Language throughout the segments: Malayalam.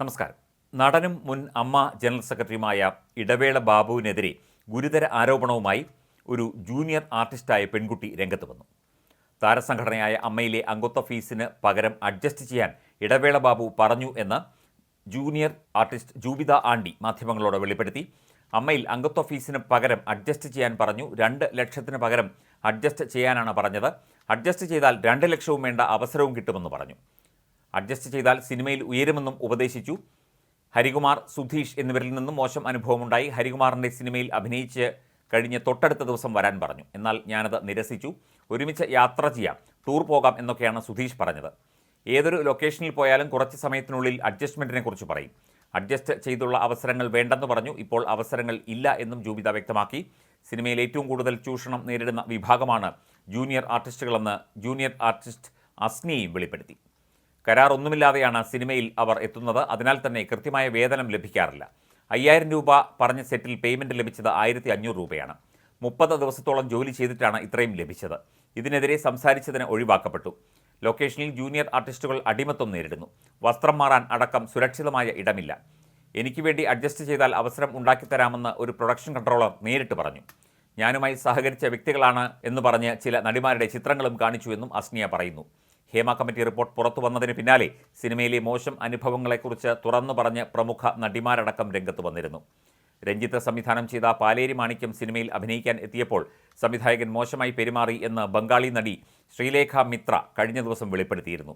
നമസ്കാരം. നടനും മുൻ അമ്മ ജനറൽ സെക്രട്ടറിയുമായ ഇടവേള ബാബുവിനെതിരെ ഗുരുതര ആരോപണവുമായി ഒരു ജൂനിയർ ആർട്ടിസ്റ്റായ പെൺകുട്ടി രംഗത്ത് വന്നു. താരസംഘടനയായ അമ്മയിലെ അംഗത്വ ഫീസിന് പകരം അഡ്ജസ്റ്റ് ചെയ്യാൻ ഇടവേള ബാബു പറഞ്ഞു എന്ന് ജൂനിയർ ആർട്ടിസ്റ്റ് ജൂബിത ആണ്ടി മാധ്യമങ്ങളോട് വെളിപ്പെടുത്തി. അമ്മയിൽ അംഗത്വ ഫീസിന് പകരം അഡ്ജസ്റ്റ് ചെയ്യാൻ പറഞ്ഞു. രണ്ട് ലക്ഷത്തിന് പകരം അഡ്ജസ്റ്റ് ചെയ്യാനാണ് പറഞ്ഞത്. അഡ്ജസ്റ്റ് ചെയ്താൽ രണ്ട് ലക്ഷവും വേണ്ട അവസരവും കിട്ടുമെന്ന് പറഞ്ഞു. അഡ്ജസ്റ്റ് ചെയ്താൽ സിനിമയിൽ ഉയരുമെന്നും ഉപദേശിച്ചു. ഹരികുമാർ സുധീഷ് എന്നിവരിൽ നിന്നും മോശം അനുഭവമുണ്ടായി. ഹരികുമാറിന്റെ സിനിമയിൽ അഭിനയിച്ച് കഴിഞ്ഞ തൊട്ടടുത്ത ദിവസം വരാൻ പറഞ്ഞു. എന്നാൽ ഞാനത് നിരസിച്ചു. ഒരുമിച്ച് യാത്ര ചെയ്യാം. ടൂർ പോകാം എന്നൊക്കെയാണ് സുധീഷ് പറഞ്ഞത്. ഏതൊരു ലൊക്കേഷനിൽ പോയാലും കുറച്ച് സമയത്തിനുള്ളിൽ അഡ്ജസ്റ്റ്മെന്റിനെ കുറിച്ച് പറയും. അഡ്ജസ്റ്റ് ചെയ്തുള്ള അവസരങ്ങൾ വേണ്ടെന്ന് പറഞ്ഞു. ഇപ്പോൾ അവസരങ്ങൾ ഇല്ല എന്നും ജൂബിത വ്യക്തമാക്കി. സിനിമയിൽ ഏറ്റവും കൂടുതൽ ചൂഷണം നേരിടുന്ന വിഭാഗമാണ് ജൂനിയർ ആർട്ടിസ്റ്റുകളെന്ന് ജൂനിയർ ആർട്ടിസ്റ്റ് അസ്നിയും വെളിപ്പെടുത്തി. കരാർ ഒന്നുമില്ലാതെയാണ് സിനിമയിൽ അവർ എത്തുന്നത്. അതിനാൽ തന്നെ കൃത്യമായ വേതനം ലഭിക്കാറില്ല. അയ്യായിരം രൂപ പറഞ്ഞ സെറ്റിൽ പേയ്മെന്റ് ലഭിച്ചത് ആയിരത്തി അഞ്ഞൂറ് രൂപയാണ്. മുപ്പത് ദിവസത്തോളം ജോലി ചെയ്തിട്ടാണ് ഇത്രയും ലഭിച്ചത്. ഇതിനെതിരെ സംസാരിച്ചതിന് ഒഴിവാക്കപ്പെട്ടു. ലൊക്കേഷനിൽ ജൂനിയർ ആർട്ടിസ്റ്റുകൾ അടിമത്വം നേരിടുന്നു. വസ്ത്രം മാറാൻ അടക്കം സുരക്ഷിതമായ ഇടമില്ല. എനിക്ക് വേണ്ടി അഡ്ജസ്റ്റ് ചെയ്താൽ അവസരം ഉണ്ടാക്കിത്തരാമെന്ന് ഒരു പ്രൊഡക്ഷൻ കൺട്രോളർ നേരിട്ട് പറഞ്ഞു. ഞാനുമായി സഹകരിച്ച വ്യക്തികളാണ് എന്ന് പറഞ്ഞ് ചില നടിമാരുടെ ചിത്രങ്ങളും കാണിച്ചുവെന്നും അസ്നിയ പറയുന്നു. ഹേമ കമ്മിറ്റി റിപ്പോർട്ട് പുറത്തു വന്നതിന് പിന്നാലെ സിനിമയിലെ മോശം അനുഭവങ്ങളെക്കുറിച്ച് തുറന്നു പറഞ്ഞ് പ്രമുഖ നടിമാരടക്കം രംഗത്ത് വന്നിരുന്നു. രഞ്ജിത്ത് സംവിധാനം ചെയ്ത പാലേരി മാണിക്യം സിനിമയിൽ അഭിനയിക്കാൻ എത്തിയപ്പോൾ സംവിധായകൻ മോശമായി പെരുമാറി എന്ന് ബംഗാളി നടി ശ്രീലേഖ മിത്ര കഴിഞ്ഞ ദിവസം വെളിപ്പെടുത്തിയിരുന്നു.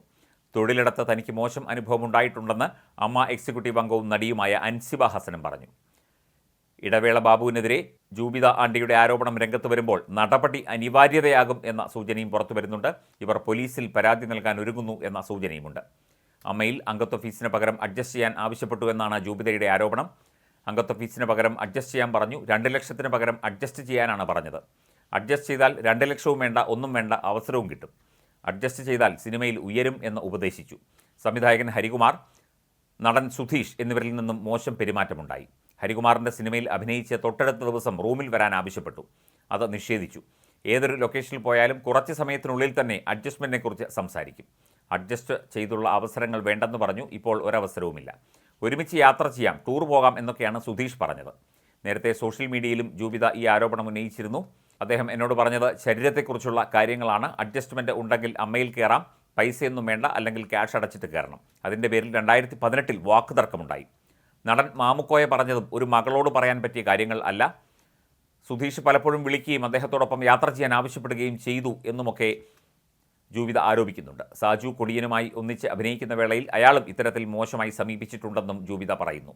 തൊഴിലിടത്ത് തനിക്ക് മോശം അനുഭവം ഉണ്ടായിട്ടുണ്ടെന്ന് അമ്മ എക്സിക്യൂട്ടീവ് അംഗവും നടിയുമായ അൻസിബ ഹസനും പറഞ്ഞു. ഇടവേള ബാബുവിനെതിരെ ജൂബിത ആണ്ടിയുടെ ആരോപണം രംഗത്ത് വരുമ്പോൾ നടപടി അനിവാര്യതയാകും എന്ന സൂചനയും പുറത്തു വരുന്നുണ്ട്. ഇവർ പോലീസിൽ പരാതി നൽകാൻ ഒരുങ്ങുന്നു എന്ന സൂചനയുമുണ്ട്. അമ്മയിൽ അംഗത്വ ഫീസിന് പകരം അഡ്ജസ്റ്റ് ചെയ്യാൻ ആവശ്യപ്പെട്ടു എന്നാണ് ജൂബിതയുടെ ആരോപണം. അംഗത്വ ഫീസിന് പകരം അഡ്ജസ്റ്റ് ചെയ്യാൻ പറഞ്ഞു. രണ്ട് ലക്ഷത്തിന് പകരം അഡ്ജസ്റ്റ് ചെയ്യാനാണ് പറഞ്ഞത്. അഡ്ജസ്റ്റ് ചെയ്താൽ രണ്ട് ലക്ഷവും വേണ്ട ഒന്നും വേണ്ട അവസരവും കിട്ടും. അഡ്ജസ്റ്റ് ചെയ്താൽ സിനിമയിൽ ഉയരും എന്ന് ഉപദേശിച്ചു. സംവിധായകൻ ഹരികുമാർ നടൻ സുധീഷ് എന്നിവരിൽ നിന്നും മോശം പെരുമാറ്റമുണ്ടായി. ഹരികുമാറിന്റെ സിനിമയിൽ അഭിനയിച്ച തൊട്ടടുത്ത ദിവസം റൂമിൽ വരാൻ ആവശ്യപ്പെട്ടു. അത് നിഷേധിച്ചു. ഏതൊരു ലൊക്കേഷനിൽ പോയാലും കുറച്ച് സമയത്തിനുള്ളിൽ തന്നെ അഡ്ജസ്റ്റ്മെന്റിനെക്കുറിച്ച് സംസാരിക്കും. അഡ്ജസ്റ്റ് ചെയ്തുള്ള അവസരങ്ങൾ വേണ്ടെന്ന് പറഞ്ഞു ഇപ്പോൾ ഒരവസരവുമില്ല. ഒരുമിച്ച് യാത്ര ചെയ്യാം ടൂർ പോകാം എന്നൊക്കെയാണ് സുധീഷ് പറഞ്ഞത്. നേരത്തെ സോഷ്യൽ മീഡിയയിലും ജൂബിത ഈ ആരോപണം ഉന്നയിച്ചിരുന്നു. അദ്ദേഹം എന്നോട് പറഞ്ഞത് ശരീരത്തെക്കുറിച്ചുള്ള കാര്യങ്ങളാണ്. അഡ്ജസ്റ്റ്മെന്റ് ഉണ്ടെങ്കിൽ അമ്മയിൽ കയറാം. പൈസയൊന്നും വേണ്ട അല്ലെങ്കിൽ ക്യാഷ് അടച്ചിട്ട് കയറണം. അതിന്റെ പേരിൽ രണ്ടായിരത്തി പതിനെട്ടിൽ വാക്ക് തർക്കമുണ്ടായി നടൻ മാമുക്കോയ പറഞ്ഞതും ഒരു മകളോട് പറയാൻ പറ്റിയ കാര്യങ്ങൾ അല്ല. സുധീഷ് പലപ്പോഴും വിളിക്കുകയും അദ്ദേഹത്തോടൊപ്പം യാത്ര ചെയ്യാൻ ആവശ്യപ്പെടുകയും ചെയ്തു എന്നുമൊക്കെ ജൂവിത ആരോപിക്കുന്നുണ്ട്. സാജു കൊടിയനുമായി ഒന്നിച്ച് അഭിനയിക്കുന്ന വേളയിൽ അയാളും ഇത്തരത്തിൽ മോശമായി സമീപിച്ചിട്ടുണ്ടെന്നും ജൂവിത പറയുന്നു.